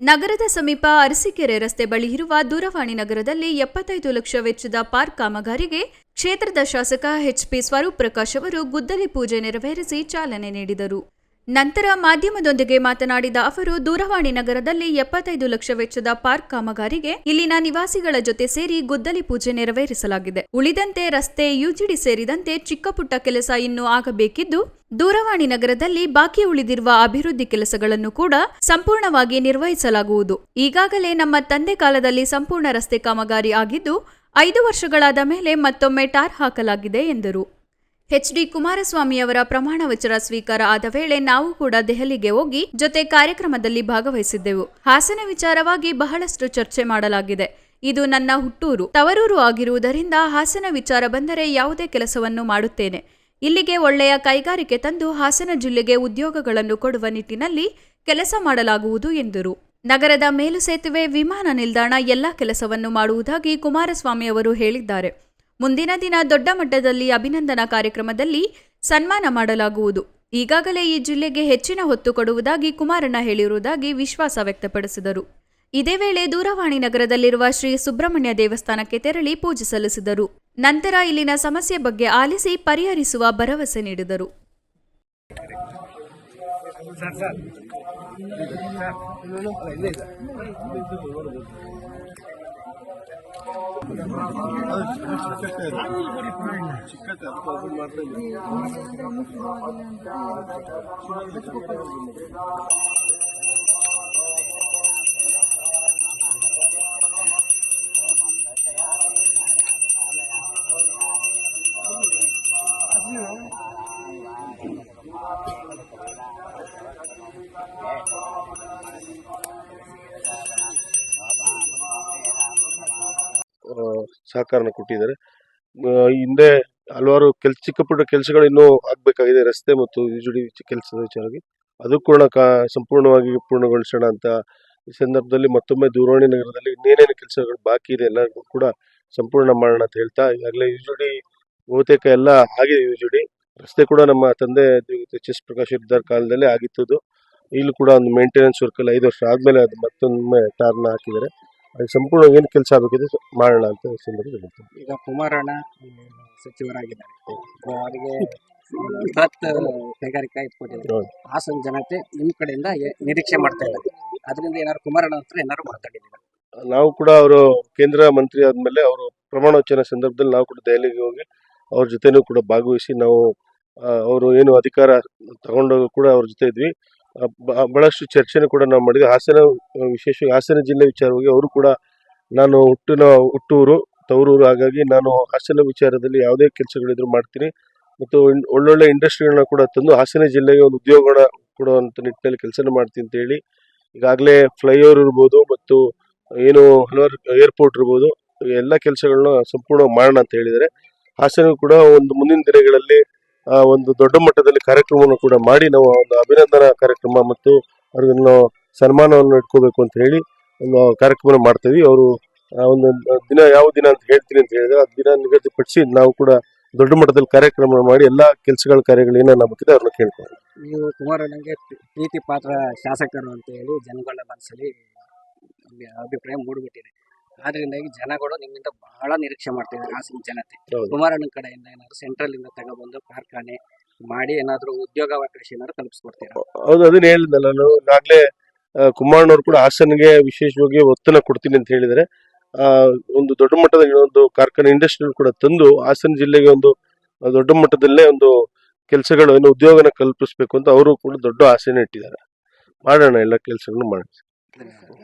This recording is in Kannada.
ನಗರದ ಸಮೀಪ ಅರಸೀಕೆರೆ ರಸ್ತೆ ಬಳಿ ಇರುವ ದೂರವಾಣಿ ನಗರದಲ್ಲಿ ಎಪ್ಪತ್ತೈದು ಲಕ್ಷ ವೆಚ್ಚದ ಪಾರ್ಕ್ ಕಾಮಗಾರಿಗೆ ಕ್ಷೇತ್ರದ ಶಾಸಕ ಎಚ್ಪಿ ಸ್ವರೂಪ್ ಪ್ರಕಾಶ್ ಅವರು ಗುದ್ದಲಿ ಪೂಜೆ ನೆರವೇರಿಸಿ ಚಾಲನೆ ನೀಡಿದರು. ನಂತರ ಮಾಧ್ಯಮದೊಂದಿಗೆ ಮಾತನಾಡಿದ ಅವರು, ದೂರವಾಣಿ ನಗರದಲ್ಲಿ ಎಪ್ಪತ್ತೈದು ಲಕ್ಷ ವೆಚ್ಚದ ಪಾರ್ಕ್ ಕಾಮಗಾರಿಗೆ ಇಲ್ಲಿನ ನಿವಾಸಿಗಳ ಜೊತೆ ಸೇರಿ ಗುದ್ದಲಿ ಪೂಜೆ ನೆರವೇರಿಸಲಾಗಿದೆ. ಉಳಿದಂತೆ ರಸ್ತೆ, ಯುಜಿಡಿ ಸೇರಿದಂತೆ ಚಿಕ್ಕಪುಟ್ಟ ಕೆಲಸ ಇನ್ನೂ ಆಗಬೇಕಿದ್ದು, ದೂರವಾಣಿ ನಗರದಲ್ಲಿ ಬಾಕಿ ಉಳಿದಿರುವ ಅಭಿವೃದ್ಧಿ ಕೆಲಸಗಳನ್ನು ಕೂಡ ಸಂಪೂರ್ಣವಾಗಿ ನಿರ್ವಹಿಸಲಾಗುವುದು. ಈಗಾಗಲೇ ನಮ್ಮ ತಂದೆ ಕಾಲದಲ್ಲಿ ಸಂಪೂರ್ಣ ರಸ್ತೆ ಕಾಮಗಾರಿ ಆಗಿದ್ದು, ಐದು ವರ್ಷಗಳಾದ ಮೇಲೆ ಮತ್ತೊಮ್ಮೆ ಟಾರ್ ಹಾಕಲಾಗಿದೆ ಎಂದರು. ಎಚ್ಡಿ ಕುಮಾರಸ್ವಾಮಿ ಅವರ ಪ್ರಮಾಣ ವಚನ ಸ್ವೀಕಾರ ಆದ ವೇಳೆ ನಾವು ಕೂಡ ದೆಹಲಿಗೆ ಹೋಗಿ ಜೊತೆ ಕಾರ್ಯಕ್ರಮದಲ್ಲಿ ಭಾಗವಹಿಸಿದ್ದೆವು. ಹಾಸನ ವಿಚಾರವಾಗಿ ಬಹಳಷ್ಟು ಚರ್ಚೆ ಮಾಡಲಾಗಿದೆ. ಇದು ನನ್ನ ಹುಟ್ಟೂರು. ತವರೂರು ಆಗಿರುವುದರಿಂದ ಹಾಸನ ವಿಚಾರ ಬಂದರೆ ಯಾವುದೇ ಕೆಲಸವನ್ನು ಮಾಡುತ್ತೇನೆ. ಇಲ್ಲಿಗೆ ಒಳ್ಳೆಯ ಕೈಗಾರಿಕೆ ತಂದು ಹಾಸನ ಜಿಲ್ಲೆಗೆ ಉದ್ಯೋಗಗಳನ್ನು ಕೊಡುವ ನಿಟ್ಟಿನಲ್ಲಿ ಕೆಲಸ ಮಾಡಲಾಗುವುದು ಎಂದರು. ನಗರದ ಮೇಲು ಸೇತುವೆ, ವಿಮಾನ ನಿಲ್ದಾಣ ಎಲ್ಲ ಕೆಲಸವನ್ನು ಮಾಡುವುದಾಗಿ ಕುಮಾರಸ್ವಾಮಿ ಅವರು ಹೇಳಿದ್ದಾರೆ. ಮುಂದಿನ ದಿನ ದೊಡ್ಡ ಮಟ್ಟದಲ್ಲಿ ಅಭಿನಂದನಾ ಕಾರ್ಯಕ್ರಮದಲ್ಲಿ ಸನ್ಮಾನ ಮಾಡಲಾಗುವುದು. ಈಗಾಗಲೇ ಈ ಜಿಲ್ಲೆಗೆ ಹೆಚ್ಚಿನ ಹೊತ್ತು ಕೊಡುವುದಾಗಿ ಕುಮಾರಣ್ಣ ಹೇಳಿರುವುದಾಗಿ ವಿಶ್ವಾಸ ವ್ಯಕ್ತಪಡಿಸಿದರು. ಇದೇ ವೇಳೆ ದೂರವಾಣಿ ನಗರದಲ್ಲಿರುವ ಶ್ರೀ ಸುಬ್ರಹ್ಮಣ್ಯ ದೇವಸ್ಥಾನಕ್ಕೆ ತೆರಳಿ ಪೂಜೆ ಸಲ್ಲಿಸಿದರು. ನಂತರ ಇಲ್ಲಿನ ಸಮಸ್ಯೆ ಬಗ್ಗೆ ಆಲಿಸಿ ಪರಿಹರಿಸುವ ಭರವಸೆ ನೀಡಿದರು. ಸರ್ ಸರ್ ಸಹಕಾರನ ಕೊಟ್ಟಿದ್ದಾರೆ. ಹಿಂದೆ ಹಲವಾರು ಕೆಲ್ ಚಿಕ್ಕ ಪುಟ್ಟ ಕೆಲಸಗಳು ಇನ್ನೂ ಆಗ್ಬೇಕಾಗಿದೆ, ರಸ್ತೆ ಮತ್ತು ಯುಜುಡಿ ಕೆಲಸದ ವಿಚಾರವಾಗಿ. ಅದು ಕೂಡ ಸಂಪೂರ್ಣವಾಗಿ ಪೂರ್ಣಗೊಳಿಸೋಣ ಅಂತ ಈ ಸಂದರ್ಭದಲ್ಲಿ ಮತ್ತೊಮ್ಮೆ ದೂರವಾಣಿ ನಗರದಲ್ಲಿ ಇನ್ನೇನೇನು ಕೆಲಸಗಳು ಬಾಕಿ ಇದೆ ಎಲ್ಲರಿಗೂ ಕೂಡ ಸಂಪೂರ್ಣ ಮಾಡೋಣ ಅಂತ ಹೇಳ್ತಾ, ಈಗಾಗಲೇ ಯುಜುಡಿ ಬಹುತೇಕ ಎಲ್ಲ ಆಗಿದೆ ಯುಜುಡಿ ರಸ್ತೆ ಕೂಡ ನಮ್ಮ ತಂದೆ ಎಚ್ ಎಸ್ ಪ್ರಕಾಶ್ ಇದ್ದಾರ ಕಾಲದಲ್ಲೇ ಆಗಿತ್ತು ಇಲ್ಲೂ ಕೂಡ ಒಂದು ಮೇಂಟೆನೆನ್ಸ್ ವರ್ಕ್ ಎಲ್ಲ ಐದು ವರ್ಷ ಆದಮೇಲೆ ಅದು ಮತ್ತೊಮ್ಮೆ ಟಾರ್ನ ಹಾಕಿದ್ದಾರೆ. ಅದು ಸಂಪೂರ್ಣ ಏನು ಕೆಲಸ ಆಗಬೇಕಿದೆ ಮಾಡೋಣ ಅಂತ ಸಂದರ್ಭದಲ್ಲಿ ಹೇಳ್ತೀನಿ. ಈಗ ಕುಮಾರಣ್ಣ ಸಚಿವರಾಗಿದ್ದಾರೆ. ಅವರಿಗೆ ಬೃಹತ್ ಕೈಗಾರಿಕಾ ಇಟ್ಕೊಂಡಿದ್ದಾರೆ. ಹೌದು. ಹಾಸನ ಜನತೆ ನಿಮ್ಮ ಕಡೆಯಿಂದ ಏ- ನಿರೀಕ್ಷೆ ಮಾಡ್ತಾ ಇದ್ದಾರೆ. ಅದರಿಂದ ಏನಾದ್ರು ಕುಮಾರಣ್ಣ ಹತ್ರ ಏನಾದ್ರು ಮಾತಾಡಿದ್ದೀರಾ? ನಾವು ಕೂಡ ಅವರು ಕೇಂದ್ರ ಮಂತ್ರಿ ಆದ್ಮೇಲೆ ಅವರು ಪ್ರಮಾಣ ವಚನ ಸಂದರ್ಭದಲ್ಲಿ ನಾವು ಕೂಡ ದೆಹಲಿಗೆ ಹೋಗಿ ಅವ್ರ ಜೊತೆನೂ ಕೂಡ ಭಾಗವಹಿಸಿ ನಾವು ಅವರು ಏನು ಅಧಿಕಾರ ತಗೊಂಡೋಗ ಕೂಡ ಅವ್ರ ಜೊತೆ ಇದ್ವಿ. ಬಹಳಷ್ಟು ಚರ್ಚೆನೂ ಕೂಡ ನಾವು ಮಾಡಿದ್ವಿ. ಹಾಸನ ವಿಶೇಷವಾಗಿ ಹಾಸನ ಜಿಲ್ಲೆ ವಿಚಾರವಾಗಿ ಅವರು ಕೂಡ ನಾನು ಹುಟ್ಟಿನ, ಹುಟ್ಟೂರು, ತವರೂರು, ಹಾಗಾಗಿ ನಾನು ಹಾಸನ ವಿಚಾರದಲ್ಲಿ ಯಾವುದೇ ಕೆಲಸಗಳಿದ್ರು ಮಾಡ್ತೀನಿ. ಮತ್ತು ಒಳ್ಳೊಳ್ಳೆ ಇಂಡಸ್ಟ್ರಿಗಳನ್ನ ಕೂಡ ತಂದು ಹಾಸನ ಜಿಲ್ಲೆಗೆ ಒಂದು ಉದ್ಯೋಗನ ಕೊಡುವಂಥ ನಿಟ್ಟಿನಲ್ಲಿ ಕೆಲಸನ ಮಾಡ್ತೀನಿ ಅಂತ ಹೇಳಿ, ಈಗಾಗಲೇ ಫ್ಲೈಓವರ್ ಇರ್ಬೋದು ಮತ್ತು ಏನು ಹಲವಾರು ಏರ್ಪೋರ್ಟ್ ಇರ್ಬೋದು, ಎಲ್ಲ ಕೆಲಸಗಳನ್ನ ಸಂಪೂರ್ಣ ಮಾಡೋಣ ಅಂತ ಹೇಳಿದರೆ ಹಾಸನ ಕೂಡ ಒಂದು ಮುಂದಿನ ದಿನಗಳಲ್ಲಿ ಒಂದು ದೊಡ್ಡ ಮಟ್ಟದಲ್ಲಿ ಕಾರ್ಯಕ್ರಮವನ್ನು ಕೂಡ ಮಾಡಿ ನಾವು ಒಂದು ಅಭಿನಂದನಾ ಕಾರ್ಯಕ್ರಮ ಮತ್ತು ಅವ್ರಿಗನ್ನು ಸನ್ಮಾನವನ್ನು ಇಟ್ಕೋಬೇಕು ಅಂತ ಹೇಳಿ ಒಂದು ಕಾರ್ಯಕ್ರಮ ಮಾಡ್ತೀವಿ. ಅವರು ಒಂದು ದಿನ ಯಾವ ದಿನ ಅಂತ ಹೇಳ್ತೀನಿ ಅಂತ ಹೇಳಿದ್ರೆ, ಆ ದಿನ ನಿಗದಿಪಡಿಸಿ ನಾವು ಕೂಡ ದೊಡ್ಡ ಮಟ್ಟದಲ್ಲಿ ಕಾರ್ಯಕ್ರಮ ಮಾಡಿ ಎಲ್ಲ ಕೆಲಸಗಳ ಕಾರ್ಯಗಳು ಏನೇನು ಆಗುತ್ತಿದೆ ಅವ್ರನ್ನ ಕೇಳ್ಕೊಂಡು ನೀವು ಕುಮಾರಣ್ಣಗೆ ಪ್ರೀ- ಪ್ರೀತಿ ಪಾತ್ರ ಶಾಸಕರು ಅಂತ ಹೇಳಿ ಜನಗಳ ಮನಸ್ಸಲ್ಲಿ ಅಭಿ- ಅಭಿಪ್ರಾಯ ಮೂಡಿಬಿಟ್ಟಿದೆ. ಆದ್ರಿಂದಾಗಿ ಜನಗಳು ನಿಮ್ಮಿಂದ ಬಹಳ ನಿರೀಕ್ಷೆ ಮಾಡ್ತಿದ್ದಾರೆ ಹಾಸನ ಜನತೆ ಹೌದು. ಕುಮಾರಣ್ಣ ಕಡೆಯಿಂದ ಏನಾದ್ರು ಸೆಂಟ್ರಲ್ ಇಂದ ತಗೊಬಂದು ಕಾರ್ಖಾನೆ ಮಾಡಿ ಏನಾದ್ರು ಉದ್ಯೋಗಾವಕಾಶ ಏನಾದ್ರು ಕಲ್ಪಿಸ್ಕೊಡ್ತೀರಾ ಹೌದು ಅದನ್ನ ಹೇಳಿದ್ನಲ್ಲ ನಾನು. ಈಗಾಗಲೇ ಕುಮಾರಣ್ಣವ್ರು ಕೂಡ ಹಾಸನ್ಗೆ ವಿಶೇಷವಾಗಿ ಒತ್ತನ್ನು ಕೊಡ್ತೀನಿ ಅಂತ ಹೇಳಿದರೆ ಆ, ಒಂದು ದೊಡ್ಡ ಮಟ್ಟದ ಒಂದು ಕಾರ್ಖಾನೆ ಇಂಡಸ್ಟ್ರಿ ಕೂಡ ತಂದು ಹಾಸನ ಜಿಲ್ಲೆಗೆ ಒಂದು ದೊಡ್ಡ ಮಟ್ಟದಲ್ಲೇ ಒಂದು ಕೆಲಸಗಳು ಏನು ಉದ್ಯೋಗನ ಕಲ್ಪಿಸ್ಬೇಕು ಅಂತ ಅವರು ಕೂಡ ದೊಡ್ಡ ಆಸೆನ ಇಟ್ಟಿದ್ದಾರೆ. ಮಾಡೋಣ ಎಲ್ಲ ಕೆಲಸಗಳನ್ನು ಮಾಡೋಣ.